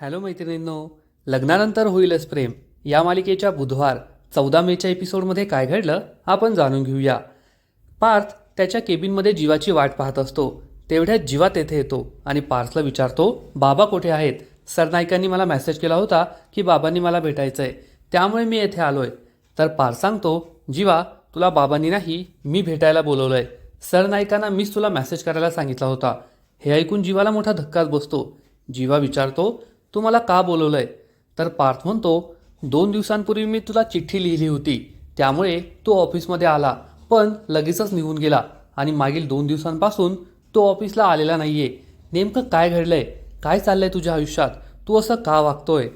Hello मैत्रिणींनो लग्नानंतर होईलच प्रेम. या मालिकेच्या बुधवार चौदा मेच्या एपिसोडमध्ये काय घडलं आपण जाणून घेऊया. पार्थ त्याच्या केबिनमध्ये जीवाची वाट पाहत असतो. तेवढ्यात जीवा तेथे येतो आणि पार्थला विचारतो बाबा कुठे आहेत? सरनायकांनी मला मेसेज केला होता की बाबांनी मला भेटायचं आहे त्यामुळे मी येथे आलो आहे तर पार्थ सांगतो जीवा तुला बाबांनी नाही मी भेटायला बोलवलं आहे सरनायकांना मीच तुला मेसेज करायला सांगितला होता. हे ऐकून जीवाला मोठा धक्काच बसतो. जीवा विचारतो तू मला का बोलवलं आहे तर पार्थ म्हणतो दोन दिवसांपूर्वी मी तुला चिठ्ठी लिहिली होती. त्यामुळे तो ऑफिसमध्ये आला. पण लगेचच निघून गेला आणि मागील दोन दिवसांपासून तो ऑफिसला आलेला नाही आहे नेमकं काय घडलं आहे काय चाललं आहे तुझ्या आयुष्यात? तू असं का वागतोय?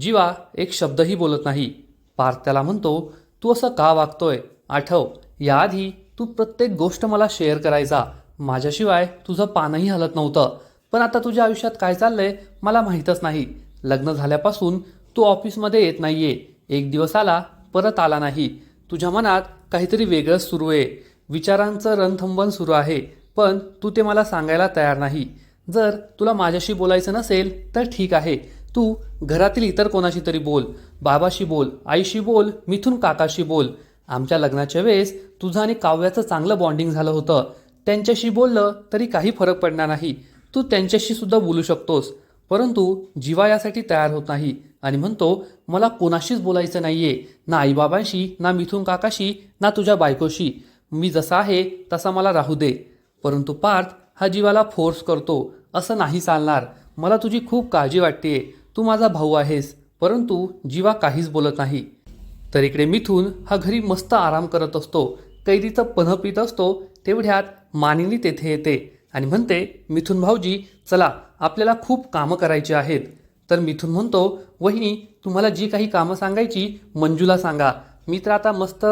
जीवा एक शब्दही बोलत नाही. पार्थ त्याला म्हणतो तू असं का वागतोय? आठव याआधी तू प्रत्येक गोष्ट मला शेअर करायचा. माझ्याशिवाय तुझं पानही हलत नव्हतं. पण आता तुझ्या आयुष्यात काय चाललंय मला माहीतच नाही. लग्न झाल्यापासून तू ऑफिसमध्ये येत नाहीये. एक दिवस आला परत आला नाही. तुझ्या मनात काहीतरी वेगळंच सुरू आहे. विचारांचं रणथंबन सुरू आहे पण तू ते मला सांगायला तयार नाही. जर तुला माझ्याशी बोलायचं नसेल तर ठीक आहे. तू घरातील इतर कोणाशी तरी बोल बाबाशी बोल आईशी बोल मिथून काकाशी बोल. आमच्या लग्नाच्या वेळेस तुझं आणि काव्याचं चांगलं बॉन्डिंग झालं होतं. त्यांच्याशी बोललं तरी काही फरक पडणार नाही. तू त्यांच्याशी सुद्धा बोलू शकतोस. परंतु जीवा यासाठी तयार होत नाही. आणि म्हणतो मला कोणाशीच बोलायचं नाही आहे ना आईबाबांशी ना मिथून काकाशी ना तुझ्या बायकोशी. मी जसा आहे तसा मला राहू दे. परंतु पार्थ हा जीवाला फोर्स करतो. असं नाही चालणार. मला तुझी खूप काळजी वाटते तू माझा भाऊ आहेस. परंतु जीवा काहीच बोलत नाही. तर इकडे मिथून हा घरी मस्त आराम करत असतो. कैदीचं पन्ह पित असतो. तेवढ्यात मानिनी तेथे येते. आणि म्हणते मिथुन भाऊजी चला आपल्याला खूप कामं करायची आहेत. तर मिथून म्हणतो वहिनी तुम्हाला जी काही कामं सांगायची मंजूला सांगा. मी तर आता मस्त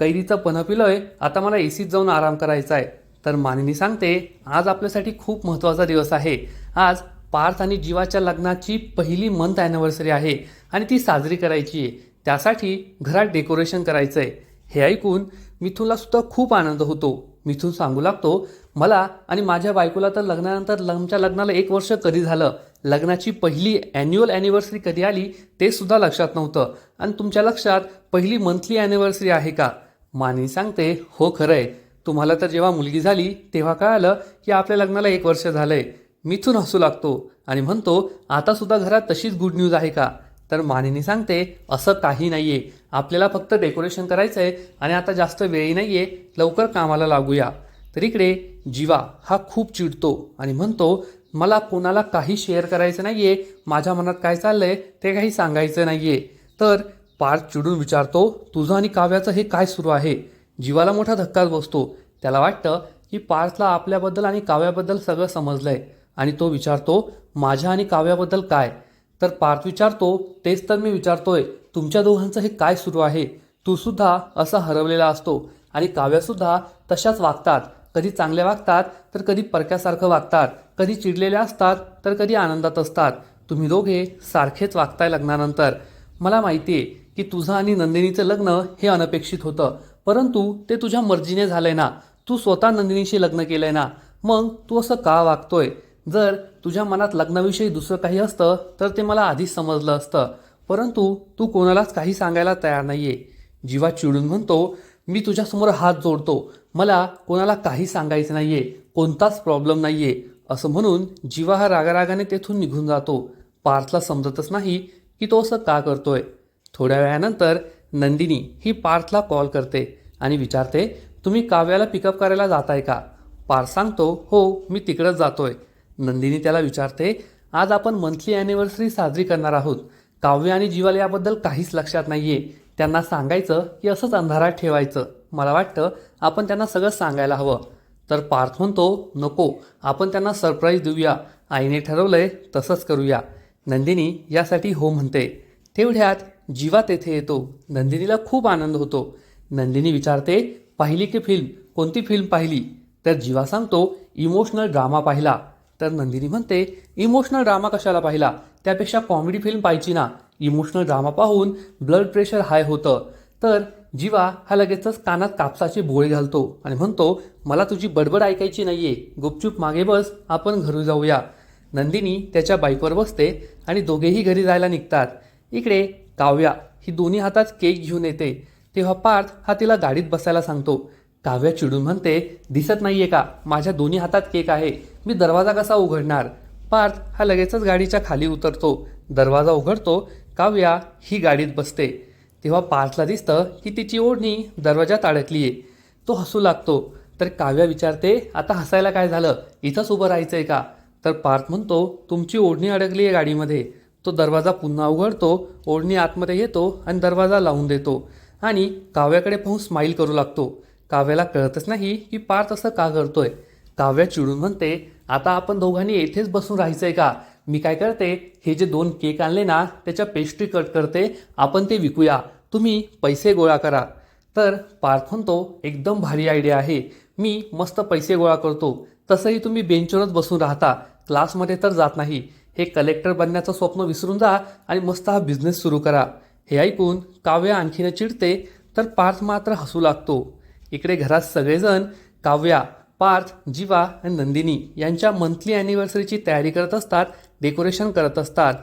कैरीचं पन्ह पिलोय आता मला ए सीत जाऊन आराम करायचा आहे. तर मानिनी सांगते आज आपल्यासाठी खूप महत्त्वाचा दिवस आहे. आज पार्थ आणि जीवाच्या लग्नाची पहिली मंथ ॲनिव्हर्सरी आहे आणि ती साजरी करायची आहे. त्यासाठी घरात डेकोरेशन करायचं आहे हे ऐकून मिथूनला सुद्धा खूप आनंद होतो. मिथून सांगू लागतो मला आणि माझ्या बायकोला तर लग्नानंतर आमच्या लग्नाला एक वर्ष कधी झालं? लग्नाची पहिली ॲन्युअल ॲनिव्हर्सरी कधी आली ते सुद्धा लक्षात नव्हतं. आणि तुमच्या लक्षात पहिली मंथली ॲनिव्हर्सरी आहे का? मानी सांगते हो खरं आहे तुम्हाला तर जेव्हा मुलगी झाली तेव्हा कळालं की आपल्या लग्नाला एक वर्ष झालंय. मिथून हसू लागतो आणि म्हणतो आता सुद्धा घरात तशीच गुड न्यूज आहे का? तर मानिनी सांगते असं काही नाही आहे आपल्याला फक्त डेकोरेशन करायचं आहे आणि आता जास्त वेळही आहे लवकर कामाला लागूया. तर इकडे जीवा हा खूप चिडतो आणि म्हणतो मला कोणाला काही शेअर करायचं नाही आहे माझ्या मनात काय चाललं आहे ते काही सांगायचं नाही आहे तर पार्थ चिडून विचारतो तुझं आणि काव्याचं हे काय सुरू आहे? जीवाला मोठा धक्काच बसतो. त्याला वाटतं की पार्थला आपल्याबद्दल आणि काव्याबद्दल सगळं समजलं आहे आणि तो विचारतो माझ्या आणि काव्याबद्दल काय? तर पार्थ विचारतो तेच तर मी विचारतोय. तुमच्या दोघांचं हे काय सुरू आहे? तू सुद्धा असा हरवलेला असतो आणि काव्यासुद्धा तशाच वागतात. कधी चांगल्या वागतात तर कधी परक्यासारखं वागतात. कधी चिडलेल्या असतात तर कधी आनंदात असतात. तुम्ही दोघे सारखेच वागताय लग्नानंतर. मला माहिती आहे की तुझं आणि नंदिनीचं लग्न हे अनपेक्षित होतं. परंतु ते तुझ्या मर्जीने झालंय ना. तू स्वतः नंदिनीशी लग्न केलंय ना. मग तू असं का वागतोय? जर तुझ्या मनात लग्नाविषयी दुसरं काही असतं तर ते मला आधीच समजलं असतं. परंतु तू कोणालाच काही सांगायला तयार नाहीये. जीवा चिडून म्हणतो मी तुझ्यासमोर हात जोडतो. मला कोणाला काही सांगायचं नाही आहे कोणताच प्रॉब्लेम नाही आहे असं म्हणून जीवा हा रागारागाने तेथून निघून जातो. पार्थला समजतच नाही की तो असं का करतोय. थोड्या वेळानंतर नंदिनी ही पार्थला कॉल करते आणि विचारते तुम्ही काव्याला पिकअप करायला जाताय का? पार्थ सांगतो हो मी तिकडंच जातोय. नंदिनी त्याला विचारते आज आपण मंथली ॲनिव्हर्सरी साजरी करणार आहोत. काव्य आणि जीवाला याबद्दल काहीच लक्षात नाही आहे त्यांना सांगायचं की असंच अंधारात ठेवायचं. मला वाटतं आपण त्यांना सगळं सांगायला हवं. तर पार्थ म्हणतो नको आपण त्यांना सरप्राईज देऊया. आईने ठरवलंय तसंच करूया. नंदिनी यासाठी हो म्हणते. तेवढ्यात जीवा तेथे येतो. नंदिनीला खूप आनंद होतो. नंदिनी विचारते पाहिली की फिल्म कोणती फिल्म पाहिली? तर जीवा सांगतो इमोशनल ड्रामा पाहिला. तर नंदिनी म्हणते इमोशनल ड्रामा कशाला पाहिला? त्यापेक्षा कॉमेडी फिल्म पाहिजे ना. इमोशनल ड्रामा पाहून ब्लड प्रेशर हाय होतं. तर जीवा हा लगेचच कानात कापसाचे बोळे घालतो आणि म्हणतो मला तुझी बडबड ऐकायची नाहीये. गुपचूप मागे बस आपण घरी जाऊया. नंदिनी त्याच्या बाईकवर बसते आणि दोघेही घरी जायला निघतात. इकडे काव्या ही दोन्ही हातात केक घेऊन येते. तेव्हा पार्थ हा तिला गाडीत बसायला सांगतो. काव्या चिडून म्हणते दिसत नाहीये का? माझ्या दोन्ही हातात केक आहे. मी दरवाजा कसा उघडणार? पार्थ हा लगेचच गाडीच्या खाली उतरतो. दरवाजा उघडतो काव्या ही गाडीत बसते. तेव्हा पार्थला दिसतं की तिची ओढणी दरवाजात अडकली आहे तो हसू लागतो. तर काव्या विचारते आता हसायला काय झालं? इथंच उभं राहायचं आहे का? तर पार्थ म्हणतो तुमची ओढणी अडकली आहे गाडीमध्ये. तो दरवाजा पुन्हा उघडतो ओढणी आतमध्ये येतो आणि दरवाजा लावून देतो. आणि काव्याकडे पाहून स्माईल करू लागतो. काव्याला कळतच नाही की पार्थ असं का करतोय. काव्या चिडून म्हणते आता आपण दोघांनी येथेच बसून राहायचं आहे का? मी काय करते हे जे दोन केक आणले ना त्याच्या पेस्ट्री कट करते. आपण ते विकूया. तुम्ही पैसे गोळा करा. तर पार्थ म्हणतो एकदम भारी आयडिया आहे. मी मस्त पैसे गोळा करतो. तसंही तुम्ही बेंचवरच बसून राहता. क्लासमध्ये तर जात नाही. हे कलेक्टर बनण्याचं स्वप्न विसरून जा आणि मस्त हा बिझनेस सुरू करा. हे ऐकून काव्य आणखीन चिडते तर पार्थ मात्र हसू लागतो. इकडे घरात सगळेजण काव्या पार्थ जीवा आणि नंदिनी यांच्या मंथली ॲनिव्हर्सरीची तयारी करत असतात. डेकोरेशन करत असतात.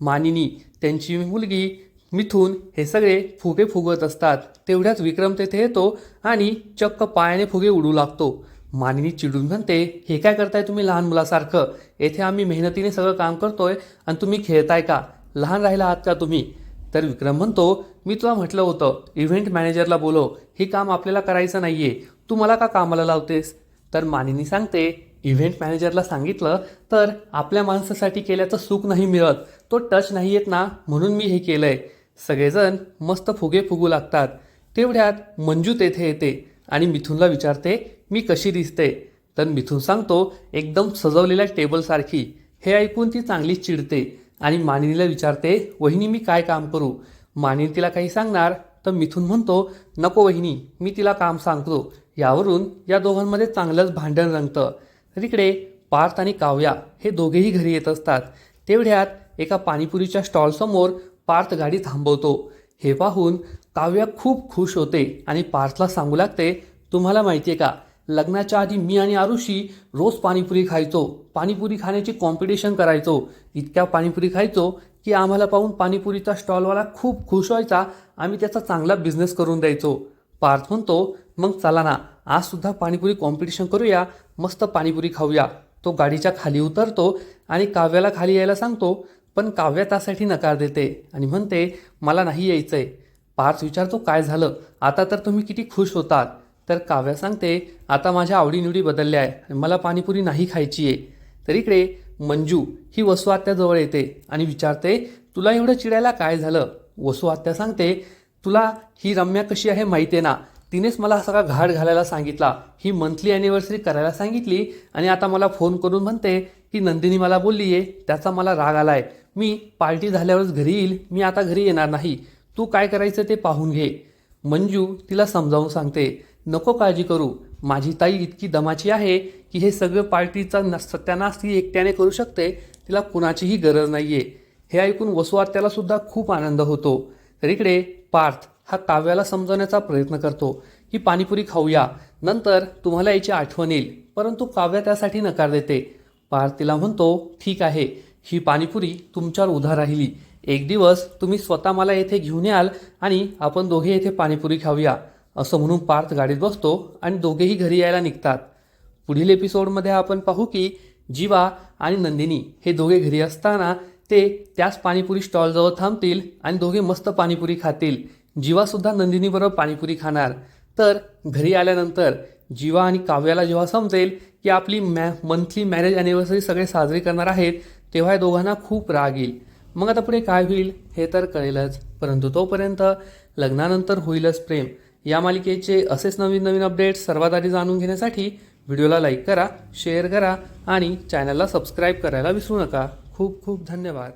मानिनी त्यांची मुलगी मिथून हे सगळे फुगे फुगवत असतात. तेवढ्याच विक्रम तेथे येतो आणि चक्क पायाने फुगे उडू लागतो. मानिनी चिडून म्हणते हे काय करताय तुम्ही लहान मुलासारखं? येथे आम्ही मेहनतीने सगळं काम करतोय आणि तुम्ही खेळताय का? लहान राहिला आहात का तुम्ही? तर विक्रम म्हणतो मी तुला म्हटलं होतं इव्हेंट मॅनेजरला बोलो हे काम आपल्याला करायचं नाही आहे तू मला का कामाला लावतेस? तर मानिनी सांगते इव्हेंट मॅनेजरला सांगितलं तर आपल्या माणसासाठी केल्याचं सुख नाही मिळत. तो टच नाही येत ना म्हणून मी हे केलं आहे सगळेजण मस्त फुगे फुगू लागतात. तेवढ्यात मंजू तेथे येते आणि मिथुनला विचारते मी कशी दिसते? तर मिथून सांगतो एकदम सजवलेल्या टेबलसारखी हे ऐकून ती चांगलीच चिडते आणि मानिनीला विचारते वहिनी मी काय काम करू? मानिनी तिला काही सांगणार तर मिथून म्हणतो नको वहिनी मी तिला काम सांगतो. यावरून या दोघांमध्ये चांगलंच भांडण रंगतं. तर इकडे पार्थ आणि काव्या हे दोघेही घरी येत असतात. तेवढ्यात एका पाणीपुरीच्या स्टॉलसमोर पार्थ गाडी थांबवतो. हे पाहून काव्या खूप खुश होते आणि पार्थला सांगू लागते तुम्हाला माहिती आहे का लग्नाच्या आधी मी आणि आरुषी रोज पाणीपुरी खायचो. पाणीपुरी खाण्याची कॉम्पिटिशन करायचो. इतक्या पाणीपुरी खायचो की आम्हाला पाहून पाणीपुरीचा स्टॉलवाला खूप खुश व्हायचा. आम्ही त्याचा चांगला बिझनेस करून द्यायचो. पार्थ म्हणतो मग चला ना आजसुद्धा पाणीपुरी कॉम्पिटिशन करूया मस्त पाणीपुरी खाऊया. तो गाडीच्या खाली उतरतो आणि काव्याला खाली यायला सांगतो पण काव्या त्यासाठी नकार देते. आणि म्हणते मला नाही यायचं आहे पार्थ विचारतो काय झालं? आता तर तुम्ही किती खुश होतात. तर काव्या सांगते आता माझ्या आवडीनिवडी बदलल्या आहे आणि मला पाणीपुरी नाही खायची आहे. तर इकडे मंजू ही वसू आत्याजवळ येते आणि विचारते तुला एवढं चिडायला काय झालं? वसू आत्या सांगते तुला ही रम्या कशी आहे माहिती आहे ना? तिनेच मला सगळा घाट घालायला सांगितला. ही मंथली ॲनिव्हर्सरी करायला सांगितली आणि आता मला फोन करून म्हणते की नंदिनी मला बोलली आहे त्याचा मला राग आलाय. मी पार्टी झाल्यावरच घरी येईल मी आता घरी येणार नाही. तू काय करायचं ते पाहून घे. मंजू तिला समजावून सांगते नको काळजी करू. माझी ताई इतकी दमाची आहे की हे सगळं पार्टीचा न सत्यानाश ती एकट्याने करू शकते तिला कुणाचीही गरज नाही आहे हे ऐकून वसुआत्याला सुद्धा खूप आनंद होतो. तर इकडे पार्थ हा काव्याला समजवण्याचा प्रयत्न करतो. की पाणीपुरी खाऊया नंतर तुम्हाला याची आठवण येईल. परंतु काव्या त्यासाठी नकार देते पार्थ तिला म्हणतो ठीक आहे. ही पाणीपुरी तुमच्यावर उधा राहिली. एक दिवस तुम्ही स्वतः मला येथे घेऊन याल आणि आपण दोघे येथे पाणीपुरी खाऊया असं म्हणून पार्थ गाडीत बसतो आणि दोघेही घरी यायला निघतात. पुढील एपिसोडमध्ये आपण पाहू की जीवा आणि नंदिनी हे दोघे घरी असताना ते त्याच पाणीपुरी स्टॉलजवळ थांबतील आणि दोघे मस्त पाणीपुरी खातील. जीवासुद्धा नंदिनीबरोबर पाणीपुरी खाणार. तर घरी आल्यानंतर जीवा आणि काव्याला जेव्हा समजेल की आपली मॅ मंथली मॅरेज ॲनिव्हर्सरी सगळे साजरी करणार आहेत तेव्हा या दोघांना खूप राग येईल. मग आता पुढे काय होईल हे तर कळेलच. परंतु तोपर्यंत लग्नानंतर होईलच प्रेम. या मालिकेचे असेच नवीन नवीन अपडेट्स सर्वात आधी जाणून घेण्यासाठी व्हिडिओला लाईक करा शेअर करा आणि चॅनलला सबस्क्राईब करायला विसरू नका. खूप खूप धन्यवाद.